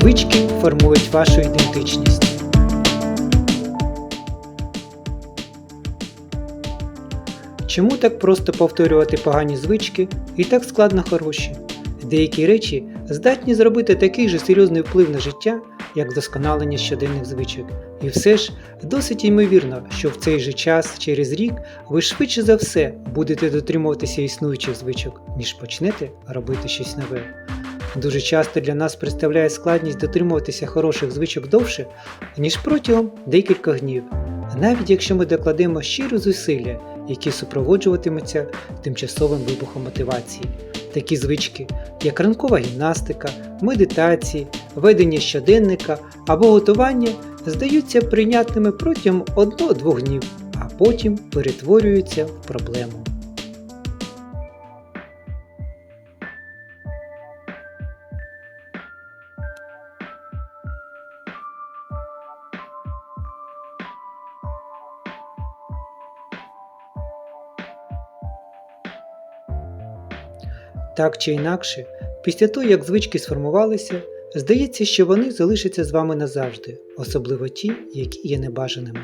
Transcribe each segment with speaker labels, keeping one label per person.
Speaker 1: Звички формують вашу ідентичність. Чому так просто повторювати погані звички і так складно хороші? Деякі речі здатні зробити такий же серйозний вплив на життя, як вдосконалення щоденних звичок. І все ж досить ймовірно, що в цей же час, через рік, ви швидше за все будете дотримуватися існуючих звичок, ніж почнете робити щось нове. Дуже часто для нас представляє складність дотримуватися хороших звичок довше, ніж протягом декількох днів, навіть якщо ми докладемо щирі зусилля, які супроводжуватимуться тимчасовим вибухом мотивації. Такі звички, як ранкова гімнастика, медитації, ведення щоденника або готування, здаються прийнятними протягом 1-2 днів, а потім перетворюються в проблему. Так чи інакше, після того, як звички сформувалися, здається, що вони залишаться з вами назавжди, особливо ті, які є небажаними.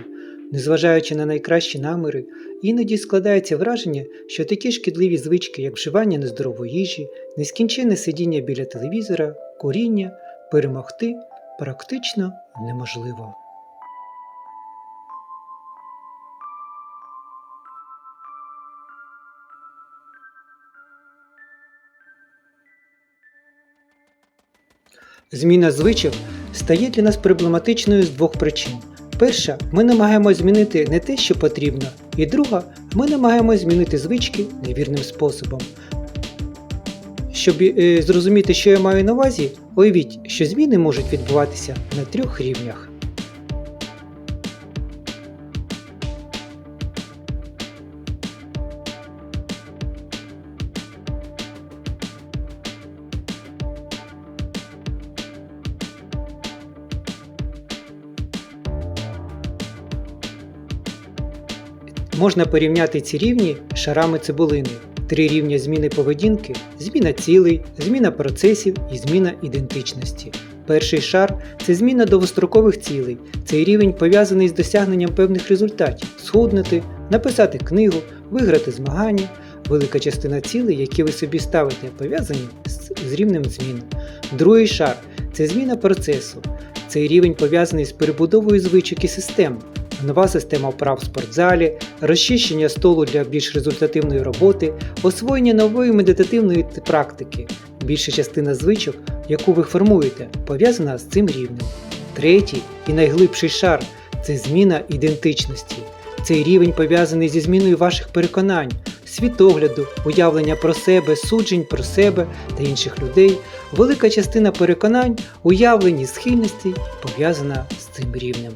Speaker 1: Незважаючи на найкращі наміри, іноді складається враження, що такі шкідливі звички, як вживання нездорової їжі, нескінченне сидіння біля телевізора, куріння, перемогти практично неможливо. Зміна звичок стає для нас проблематичною з двох причин. Перша, ми намагаємося змінити не те, що потрібно, і друга, ми намагаємося змінити звички невірним способом. Щоб е, зрозуміти, що я маю на увазі, уявіть, що зміни можуть відбуватися на трьох рівнях. Можна порівняти ці рівні шарами цибулини. Три рівня зміни поведінки, зміна цілей, зміна процесів і зміна ідентичності. Перший шар це зміна довгострокових цілей. Цей рівень пов'язаний з досягненням певних результатів схуднути, написати книгу, виграти змагання. Велика частина цілей, які ви собі ставите, пов'язані з, з рівнем змін. Другий шар це зміна процесу. Цей рівень пов'язаний з перебудовою звичок і систем. Нова система вправ в спортзалі, розчищення столу для більш результативної роботи, освоєння нової медитативної практики. Більша частина звичок, яку ви формуєте, пов'язана з цим рівнем. Третій і найглибший шар це зміна ідентичності. Цей рівень пов'язаний зі зміною ваших переконань, світогляду, уявлення про себе, суджень про себе та інших людей. Велика частина переконань, уявлень і схильностей пов'язана з цим рівнем.